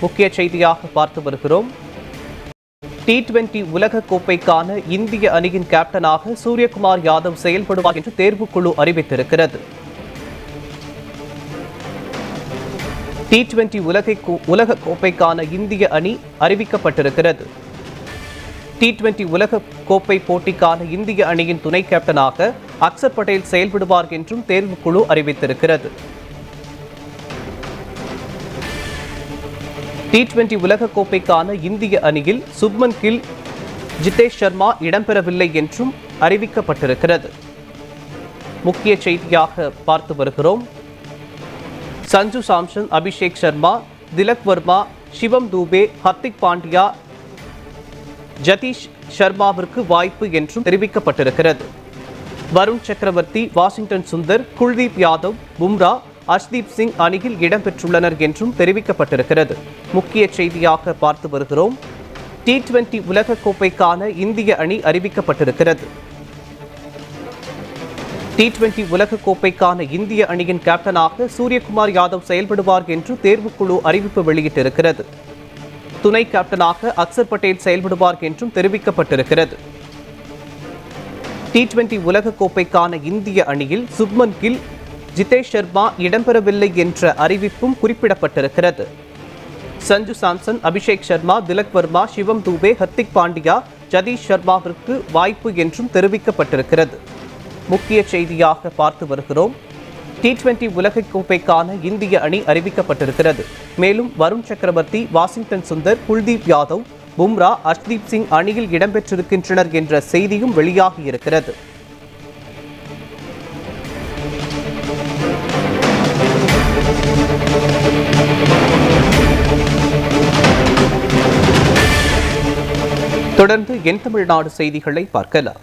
முக்கிய செய்தியாக பார்த்து வருகிறோம். டி டுவெண்டி உலக கோப்பைக்கான இந்திய அணியின் கேப்டனாக சூரியகுமார் யாதவ் செயல்படுவார் என்று தேர்வுக்குழு அறிவித்திருக்கிறது. டி டுவெண்டி உலகை உலக கோப்பைக்கான இந்திய அணி அறிவிக்கப்பட்டிருக்கிறது. டி டுவெண்டி உலக கோப்பை போட்டிக்கான இந்திய அணியின் துணை கேப்டனாக அக்சர் பட்டேல் செயல்படுவார் என்றும் தேர்வுக்குழு அறிவித்திருக்கிறது. டி டுவெண்டி உலகக்கோப்பைக்கான இந்திய அணியில் சுப்மன் கில் ஜிதேஷ் சர்மா இடம்பெறவில்லை என்றும் அறிவிக்கப்பட்டிருக்கிறது. முக்கிய செய்தியாக பார்த்து வருகிறோம். சஞ்சு சாம்சன் அபிஷேக் சர்மா திலக் வர்மா சிவம் தூபே ஹர்திக் பாண்டியா ஜதீஷ் சர்மாவிற்கு வாய்ப்பு என்றும் தெரிவிக்கப்பட்டிருக்கிறது. வருண் சக்கரவர்த்தி வாஷிங்டன் சுந்தர் குல்தீப் யாதவ் பும்ரா அஷ்தீப் சிங் அணியில் இடம்பெற்றுள்ளனர் என்றும் தெரிவிக்கப்பட்டிருக்கிறது. முக்கிய செய்தியாக பார்த்து வருகிறோம். டி டுவெண்டி உலகக்கோப்பைக்கான இந்திய அணி அறிவிக்கப்பட்டிருக்கிறது. டி டுவெண்டி உலகக்கோப்பைக்கான இந்திய அணியின் கேப்டனாக சூரியகுமார் யாதவ் செயல்படுவார் என்று தேர்வுக்குழு அறிவிப்பு வெளியிட்டிருக்கிறது. துணை கேப்டனாக அக்சர் பட்டேல் செயல்படுவார் என்றும் தெரிவிக்கப்பட்டிருக்கிறது. டி டுவெண்டி உலகக்கோப்பைக்கான இந்திய அணியில் சுப்மன் கில் ஜிதேஷ் சர்மா இடம்பெறவில்லை என்ற அறிவிப்பும் குறிப்பிடப்பட்டிருக்கிறது. சஞ்சு சாம்சன் அபிஷேக் சர்மா திலக் வர்மா சிவம் தூபே ஹர்திக் பாண்டியா ஜதீஷ் சர்மாவிற்கு வாய்ப்பு என்றும் தெரிவிக்கப்பட்டிருக்கிறது. முக்கிய செய்தியாக பார்த்து வருகிறோம். டி டுவெண்டி உலகக்கோப்பைக்கான இந்திய அணி அறிவிக்கப்பட்டிருக்கிறது. மேலும் வருண் சக்கரவர்த்தி வாஷிங்டன் சுந்தர் குல்தீப் யாதவ் பும்ரா அஷ்தீப் சிங் அணியில் இடம்பெற்றிருக்கின்றனர் என்ற செய்தியும் வெளியாகியிருக்கிறது. தொடர்ந்து என் தமிழ்நாடு செய்திகளை பார்க்கலாம்.